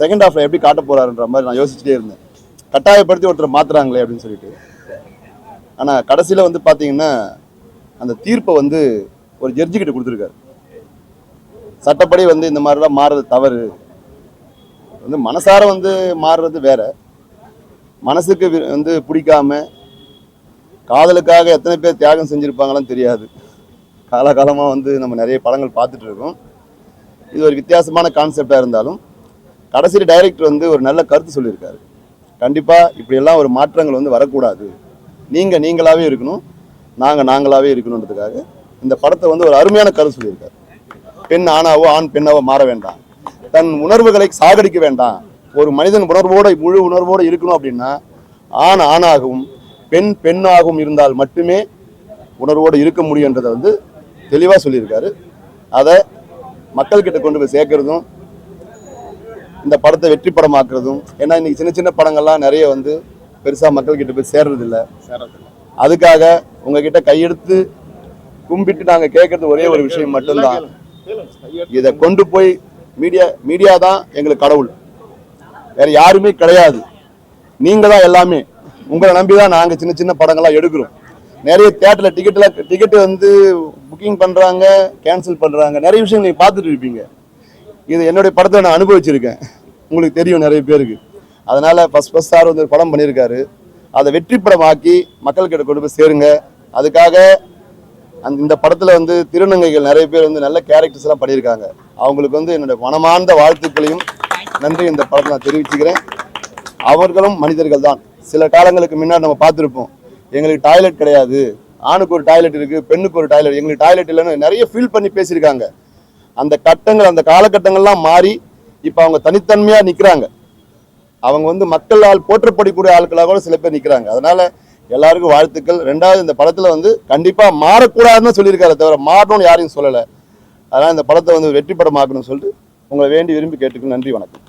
செகண்ட் ஹாஃபில் எப்படி காட்ட போகிறாருன்ற மாதிரி நான் யோசிச்சுட்டே இருந்தேன். கட்டாயப்படுத்தி ஒருத்தர் மாத்துறாங்களே அப்படின்னு சொல்லிட்டு. ஆனால் கடைசியில் வந்து பார்த்தீங்கன்னா அந்த தீர்ப்பை வந்து ஒரு ஜட்ஜி கிட்ட கொடுத்துருக்காரு. சட்டப்படி வந்து இந்த மாதிரிலாம் மாறுறது தவறு. வந்து மனசார வந்து மாறுறது வேற. மனசுக்கு வி- வந்து பிடிக்காம காதலுக்காக எத்தனை பேர் தியாகம் செஞ்சுருப்பாங்களான்னு தெரியாது. காலகாலமாக வந்து நம்ம நிறைய படங்கள் பார்த்துட்டு இருக்கோம். இது ஒரு வித்தியாசமான கான்செப்டாக இருந்தாலும் கடைசியில் டைரக்டர் வந்து ஒரு நல்ல கருத்து சொல்லியிருக்காரு. கண்டிப்பாக இப்படியெல்லாம் ஒரு மாற்றங்கள் வந்து வரக்கூடாது. நீங்கள் நீங்களாகவே இருக்கணும் நாங்கள் நாங்களாகவே இருக்கணுன்றதுக்காக இந்த படத்தை வந்து ஒரு அருமையான கருத்து சொல்லியிருக்காரு. பெண் ஆணாவோ ஆண் பெண்ணாவோ மாற வேண்டாம். தன் உணர்வுகளை சாகடிக்க வேண்டாம். ஒரு மனிதன் உணர்வோடு முழு உணர்வோடு இருக்கணும் அப்படின்னா ஆண் ஆணாகவும் பெண் பெண்ணாகவும் இருந்தால் மட்டுமே உணர்வோடு இருக்க முடியுன்றதை வந்து தெளிவாக சொல்லியிருக்காரு. அதை மக்கள்கிட்ட கொண்டு போய் சேர்க்கறதும் இந்த படத்தை வெற்றி படமாக்குறதும் ஏன்னா இன்னைக்கு சின்ன சின்ன படங்கள்லாம் நிறைய வந்து பெருசாக மக்கள்கிட்ட போய் சேர்றது இல்ல அதுக்காக உங்ககிட்ட கையெடுத்து கும்பிட்டு நாங்கள் கேட்கறது ஒரே ஒரு விஷயம் மட்டும்தான். இதை கொண்டு போய் மீடியா மீடியா தான் எங்களுக்கு கடவுள். வேற யாருமே கிடையாது. நீங்க தான் எல்லாமே. உங்களை நம்பி தான் நாங்கள் சின்ன சின்ன படங்கள்லாம் எடுக்கிறோம். நிறைய தேட்டரில் டிக்கெட்டில் டிக்கெட்டு வந்து புக்கிங் பண்ணுறாங்க கேன்சல் பண்ணுறாங்க நிறைய விஷயம் நீங்கள் பார்த்துட்டு இருப்பீங்க. இது என்னுடைய படத்தை நான் அனுபவிச்சிருக்கேன். உங்களுக்கு தெரியும் நிறைய பேருக்கு. அதனால் ஃபர்ஸ்ட் ஃபஸ்ட் சார் வந்து ஒரு படம் பண்ணியிருக்காரு. அதை வெற்றி படமாக்கி மக்கள்கிட்ட கொண்டு போய் சேருங்க. அதுக்காக அந்த இந்த படத்தில் வந்து திருநங்கைகள் நிறைய பேர் வந்து நல்ல கேரக்டர்ஸ் எல்லாம் பண்ணியிருக்காங்க. அவங்களுக்கு வந்து என்னுடைய மனமார்ந்த வாழ்த்துக்களையும் நன்றி. இந்த படத்தை நான் தெரிவிச்சுக்கிறேன். அவர்களும் மனிதர்கள் தான். சில காலங்களுக்கு முன்னாடி நம்ம பார்த்துருப்போம். எங்களுக்கு டாய்லெட் கிடையாது. ஆணுக்கு ஒரு டாய்லெட் இருக்குது பெண்ணுக்கு ஒரு டாய்லெட் எங்களுக்கு டாய்லெட் இல்லைன்னு நிறைய ஃபீல் பண்ணி பேசியிருக்காங்க. அந்த கட்டங்கள் அந்த காலகட்டங்கள்லாம் மாறி இப்போ அவங்க தனித்தன்மையாக நிற்கிறாங்க அவங்க வந்து மக்களால் போற்றப்படக்கூடிய ஆட்களாக கூட சில பேர் நிக்கிறாங்க. அதனால எல்லாருக்கும் வாழ்த்துக்கள். ரெண்டாவது இந்த படத்துல வந்து கண்டிப்பா மாறக்கூடாதுன்னு சொல்லியிருக்காரு தவிர மாறணும்னு யாரையும் சொல்லலை. அதனால இந்த படத்தை வந்து வெற்றி படமாக்கணும்னு சொல்லிட்டு உங்களை வேண்டி விரும்பி கேட்டுக்கு நன்றி வணக்கம்.